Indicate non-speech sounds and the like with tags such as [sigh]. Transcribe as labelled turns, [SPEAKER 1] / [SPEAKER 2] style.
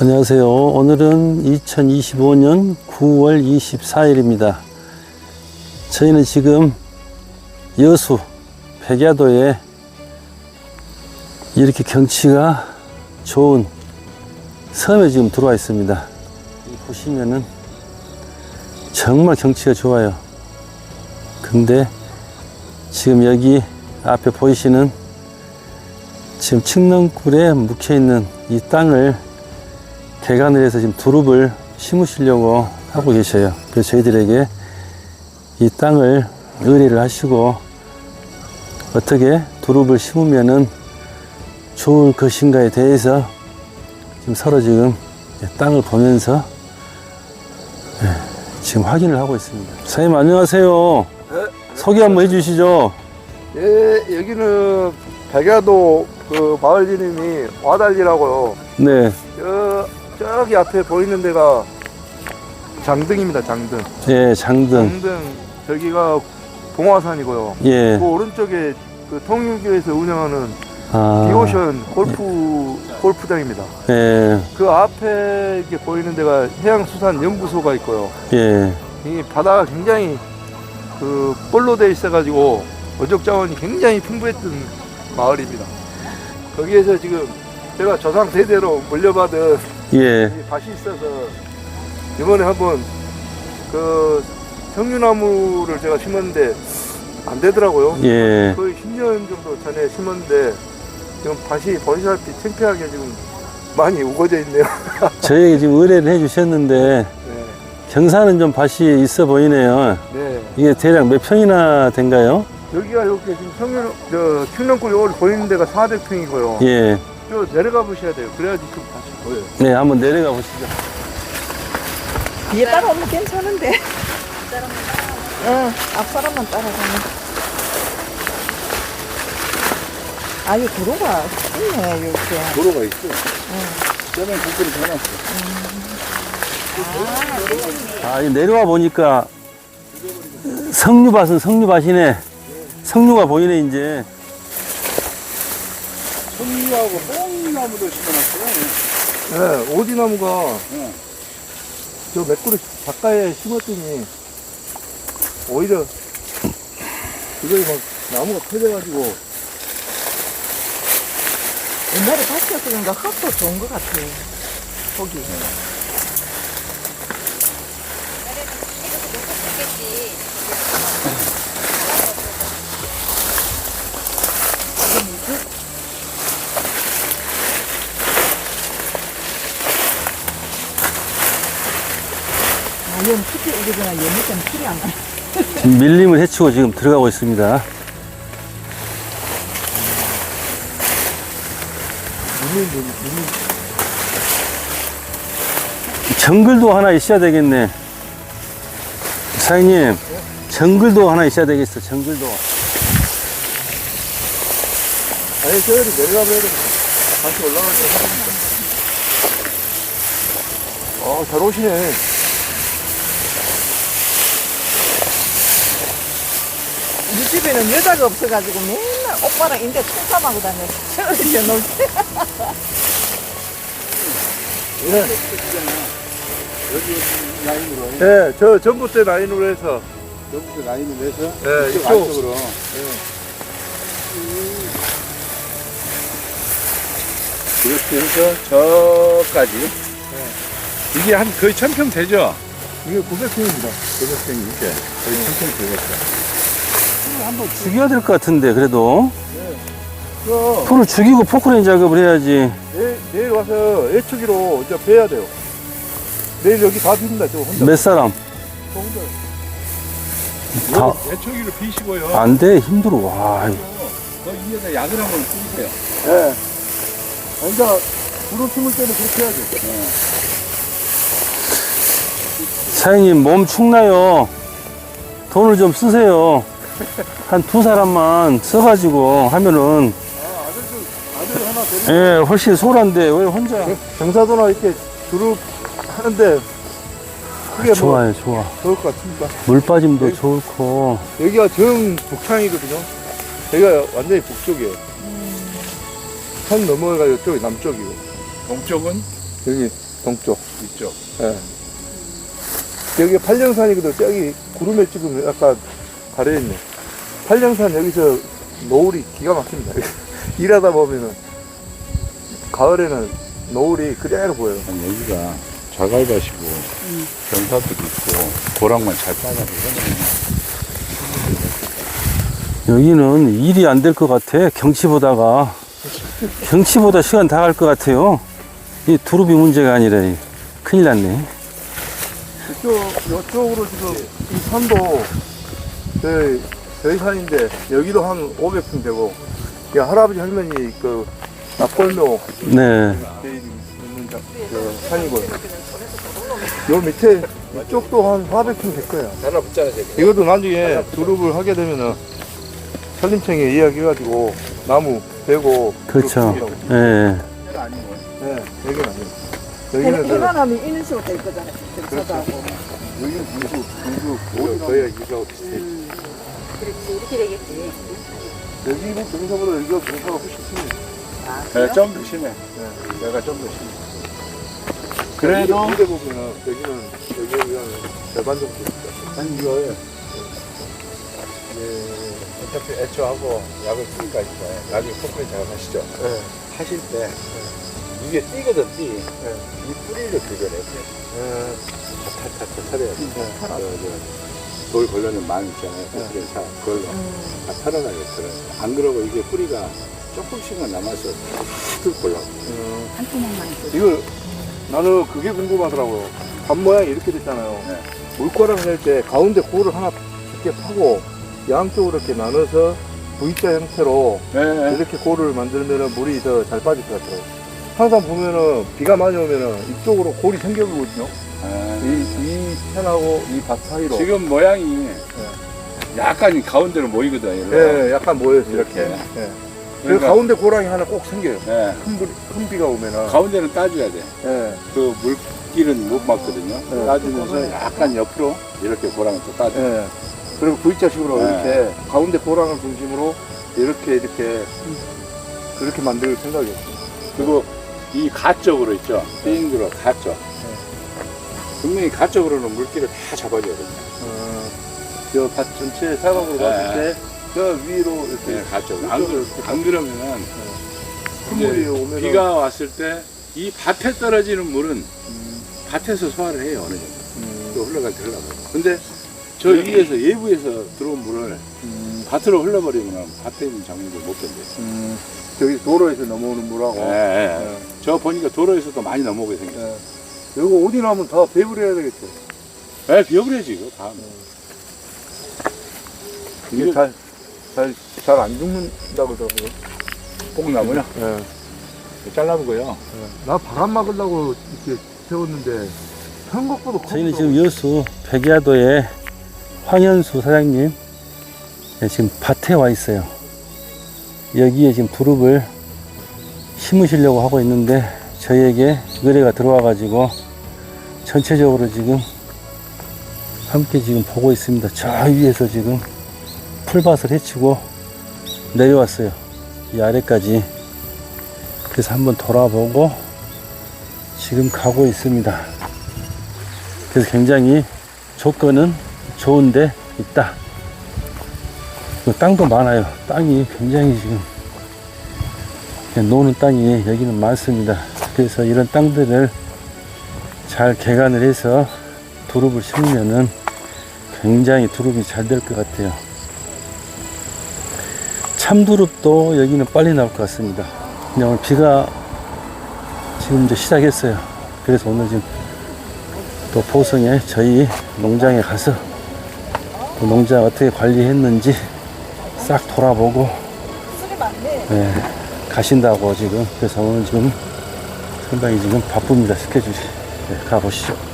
[SPEAKER 1] 안녕하세요. 오늘은 2025년 9월 24일입니다. 저희는 지금 여수 백야도에 이렇게 경치가 좋은 섬에 지금 들어와 있습니다. 보시면은 정말 경치가 좋아요. 근데 지금 여기 앞에 보이시는 지금 칡렁굴에 묵혀 있는 이 땅을 개간을 해서 지금 두릅을 심으시려고 하고 계셔요. 그래서 저희들에게 이 땅을 의뢰를 하시고 어떻게 두릅을 심으면은 좋을 것인가에 대해서 지금 서로 지금 땅을 보면서 예, 지금 확인을 하고 있습니다. 사장님 안녕하세요. 소개 한번 해주시죠.
[SPEAKER 2] 예, 여기는 백야도 그 마을 이름이 와달리라고요.
[SPEAKER 1] 네,
[SPEAKER 2] 저, 저기 앞에 보이는 데가 장등입니다, 장등.
[SPEAKER 1] 예, 장등,
[SPEAKER 2] 장등, 저기가 봉화산이고요.
[SPEAKER 1] 예,
[SPEAKER 2] 그 오른쪽에 그 통유교에서 운영하는
[SPEAKER 1] 아,
[SPEAKER 2] 비오션 골프, 골프장입니다.
[SPEAKER 1] 예,
[SPEAKER 2] 그 앞에 이렇게 보이는 데가 해양수산연구소가 있고요.
[SPEAKER 1] 예,
[SPEAKER 2] 이 바다가 굉장히 그 볼로 돼 있어가지고 어족 자원이 굉장히 풍부했던 마을입니다. 거기에서 지금 제가 조상 세대로 물려받은
[SPEAKER 1] 예,
[SPEAKER 2] 이 밭이 있어서 이번에 한번 그 석류나무를 제가 심었는데 안 되더라고요.
[SPEAKER 1] 예,
[SPEAKER 2] 거의 10년 정도 전에 심었는데 지금 밭이 보시다시피 창피하게 지금 많이 우거져 있네요. [laughs]
[SPEAKER 1] 저에게 지금 의뢰를 해주셨는데
[SPEAKER 2] 네.
[SPEAKER 1] 경사는 좀 밭이 있어 보이네요.
[SPEAKER 2] 네.
[SPEAKER 1] 이게 대략 몇 평이나 된가요?
[SPEAKER 2] 여기가 이렇게 지금 성류, 저, 요걸 보이는 데가 400평이고요.
[SPEAKER 1] 예,
[SPEAKER 2] 저 내려가 보셔야 돼요. 그래야지 좀 다시 보여요.
[SPEAKER 1] 네, 한번 내려가 보시죠.
[SPEAKER 3] 뒤에 따라오면 괜찮은데. 응, 앞 사람만 따라가면. 아, 이 도로가 있네, 이렇게.
[SPEAKER 2] 도로가 있어. 저는 국들이 해놨어.
[SPEAKER 1] 아, 이 내려와 보니까 석류밭은 석류밭이네. 석류가 보이네, 이제.
[SPEAKER 2] 손류하고 뽕나무도 심어놨어요. 네, 오디나무가 저 맥구리 가까이에 심었더니 오히려 이거이 막 나무가 커져가지고
[SPEAKER 3] 옛날에 밭이었으니까 흙도 좋은 것 같아. 거기. 아, 얘는 오기 전에 얘는 좀 필이 안 나.
[SPEAKER 1] 지금 밀림을 해치고 지금 들어가고 있습니다. 정글도 하나 있어야 되겠네. 사장님, 정글도 하나 있어야 되겠어, 정글도.
[SPEAKER 2] 아니 저기 내려가 봐야 돼. 다시 올라가서 하겠습니다. 아, 잘 오시네.
[SPEAKER 3] 우리 집에는 여자가 없어가지고 맨날 오빠랑 인제 총sam하고 다녀. 저렇게 놀 때.
[SPEAKER 2] 예. 예, 저 전봇대 라인으로 해서
[SPEAKER 4] 여기서 라인을 내서
[SPEAKER 2] 예,
[SPEAKER 4] 이쪽
[SPEAKER 2] 이쪽
[SPEAKER 4] 안쪽으로 이렇게 해서 저까지 이게 한 거의 천평 되죠?
[SPEAKER 2] 이게 900평입니다.
[SPEAKER 4] 900평이 이제 거의 천평 되겠죠.
[SPEAKER 1] 한번 죽여야 될 것 같은데, 그래도.
[SPEAKER 2] 그
[SPEAKER 1] 풀을 죽이고 포크레인 작업을 해야지.
[SPEAKER 2] 내일, 내일 와서 애초기로 이제 베야 돼요. 내일 여기 다 빕니다. 저 혼자.
[SPEAKER 1] 몇 사람?
[SPEAKER 2] 저 혼자.
[SPEAKER 1] 다,
[SPEAKER 4] 애초기로 비시고요.
[SPEAKER 1] 안 돼, 힘들어. 와,
[SPEAKER 4] 그 위에다 약을 한번 뿌리세요.
[SPEAKER 2] 예. 아, 이제 불을 심을 때는 그렇게 해야죠.
[SPEAKER 1] 사장님, 몸 축나요. 돈을 좀 쓰세요. 한 두 사람만 써가지고 하면은,
[SPEAKER 2] 아, 아들, 아들 하나 데리고
[SPEAKER 1] 예, 훨씬 소란데, 왜 혼자.
[SPEAKER 2] 경사도나 이렇게 두릅 하는데 그게 뭐
[SPEAKER 1] 좋아요, 좋아.
[SPEAKER 2] 좋을 것 같습니까?
[SPEAKER 1] 물 빠짐도 좋고.
[SPEAKER 2] 여기가 정 북창이거든요. 여기가 완전히 북쪽이에요. 산 넘어가 이쪽이 남쪽이고.
[SPEAKER 4] 동쪽은
[SPEAKER 2] 여기 동쪽.
[SPEAKER 4] 있죠.
[SPEAKER 2] 예. 여기 팔령산이거든. 저기 구름에 지금 약간 가려 있네. 팔령산 여기서 노을이 기가 막힙니다. [laughs] 일하다 보면은 가을에는 노을이 그대로 보여요.
[SPEAKER 4] 여기가 자갈밭이고 경사도 있고 고랑만 잘 빠져서
[SPEAKER 1] 여기는 일이 안 될 것 같아. 경치 보다가. 경치보다 시간 다 갈 것 같아요. 이 두릅이 문제가 아니라 이. 큰일 났네.
[SPEAKER 2] 이쪽, 이쪽으로 지금 이 산도 저희, 저희 산인데 여기도 한 500평 되고 이 할아버지 할머니 그 납골묘
[SPEAKER 1] 네.
[SPEAKER 2] 있는 자- 저 산이고요. 요 밑에 이쪽도 한 400평 될 거예요.
[SPEAKER 4] 달라 붙잖아, 저기.
[SPEAKER 2] 이것도 나중에 두릅을 하게 되면은 산림청에 이야기해가지고 나무 베고
[SPEAKER 1] 그렇죠.
[SPEAKER 2] 두릅 키우라고.
[SPEAKER 1] 예.
[SPEAKER 2] 네, 여기는 아니에요. 여기는 저-
[SPEAKER 3] 해관함이 이런 식으로 될 거잖아요. 저하고
[SPEAKER 2] 여기는 분수 분수 거의 이거 비슷해.
[SPEAKER 5] 그렇지 이렇게 되겠지.
[SPEAKER 2] 여기 분수보다 여기가 분수가 훨씬 심해.
[SPEAKER 4] 네, 좀더 심해. 내가 좀 더 심해. 그래도
[SPEAKER 2] 근데 보면은 여기는 여기는 절반 정도 있다.
[SPEAKER 4] 한 이걸 예, 어차피 애초하고 약을 쓰니까 이제 나중에 컴플레인 잘 하시죠.
[SPEAKER 2] 네.
[SPEAKER 4] 하실 때 이게 띠거든 띠. 이 뿌리를 긁어내야 돼.
[SPEAKER 2] 네.
[SPEAKER 4] 타타타 털어야 돼. 저, 저, 돌 걸려는 망 있잖아요. 컴플레인 사 그걸로 다 털어가야 돼. 안 그러고 이게 뿌리가 조금씩만 남아서 툭 올라오고.
[SPEAKER 5] 한 구멍만 있어.
[SPEAKER 2] 이거 나는 그게 궁금하더라고요. 밥 모양이 이렇게 됐잖아요.
[SPEAKER 4] 네.
[SPEAKER 2] 물꼬랑 낼때 가운데 고를 하나 깊게 파고 양쪽으로 이렇게 나눠서 V자 형태로
[SPEAKER 4] 네.
[SPEAKER 2] 이렇게 고를 만들면은 물이 더 잘 빠질 것 같아요. 항상 보면은 비가 많이 오면은 이쪽으로 골이 생겨거든요. 이, 이밭 사이로.
[SPEAKER 4] 지금 모양이 약간 이 가운데로 모이거든. 이렇게.
[SPEAKER 2] 예, 약간 모여서
[SPEAKER 4] 이렇게.
[SPEAKER 2] 예. 그래서
[SPEAKER 4] 그러니까-
[SPEAKER 2] 가운데 고랑이 하나 꼭 생겨요.
[SPEAKER 4] 네.
[SPEAKER 2] 큰, 불, 큰 비가 오면은.
[SPEAKER 4] 가운데는 따줘야 돼.
[SPEAKER 2] 예.
[SPEAKER 4] 그 물길은 못 막거든요.
[SPEAKER 2] 네.
[SPEAKER 4] 따주면서 약간 옆으로 이렇게 고랑을 또 따줘.
[SPEAKER 2] 예. 그리고 V자식으로
[SPEAKER 4] 네.
[SPEAKER 2] 이렇게 가운데 고랑을 중심으로 이렇게 이렇게 그렇게 만들 생각이었어요.
[SPEAKER 4] 그리고 이 가쪽으로 있죠. 빙그로 가쪽. 분명히 가쪽으로는 물길을 다 잡아줘야 돼요.
[SPEAKER 2] 어, 저밭 전체 사각으로
[SPEAKER 4] 네.
[SPEAKER 2] 봤을 때저 위로 이렇게
[SPEAKER 4] 네, 가쪽. 안, 그러, 안 그러면은
[SPEAKER 2] 큰 물이
[SPEAKER 4] 이제
[SPEAKER 2] 오면
[SPEAKER 4] 비가 왔을 때 이 밭에 떨어지는 물은
[SPEAKER 2] 음,
[SPEAKER 4] 밭에서 소화를 해요. 어느 정도.
[SPEAKER 2] 음,
[SPEAKER 4] 또 흘러갈 때 흘러가요. 근데 저 위에서 예부에서 들어온 물을
[SPEAKER 2] 음,
[SPEAKER 4] 밭으로 흘러버리면 밭에 있는 작물들 못 견뎌요.
[SPEAKER 2] 음, 저기 도로에서 넘어오는 물하고
[SPEAKER 4] 예, 예.
[SPEAKER 2] 예.
[SPEAKER 4] 저 보니까 도로에서도 많이 넘어오게 생겼어요.
[SPEAKER 2] 예. 이거 어디 나면 다 배불 해야 되겠죠.
[SPEAKER 4] 예, 비어버려야지, 이거 다.
[SPEAKER 2] 이게
[SPEAKER 4] 이게-
[SPEAKER 2] 잘, 잘, 잘 안 죽는다고 그러더라고요.
[SPEAKER 4] 뽕나무냐?
[SPEAKER 2] 예.
[SPEAKER 4] 잘라보고요.
[SPEAKER 2] 나 바람 막으려고 이렇게 세웠는데 생각보다 커.
[SPEAKER 1] 저희는 지금 여수 백야도의 황현수 사장님 네, 지금 밭에 와 있어요. 여기에 지금 두릅을 심으시려고 하고 있는데 저희에게 의뢰가 들어와 가지고 전체적으로 지금 함께 지금 보고 있습니다. 저 위에서 지금 풀밭을 헤치고 내려왔어요. 이 아래까지. 그래서 한번 돌아보고 지금 가고 있습니다. 그래서 굉장히 조건은 좋은데 있다. 그 땅도 많아요. 땅이 굉장히 지금 노는 땅이 여기는 많습니다. 그래서 이런 땅들을 잘 개간을 해서 두릅을 심으면은 굉장히 두릅이 잘 될 것 같아요. 참두릅도 여기는 빨리 나올 것 같습니다. 그냥 오늘 비가 지금 이제 시작했어요. 그래서 오늘 지금 또 보성에 저희 농장에 가서 그 농장 어떻게 관리했는지 싹 돌아보고. 예, 가신다고 지금 그래서 오늘 지금 상당히 지금 바쁩니다 스케줄이 예, 가보시죠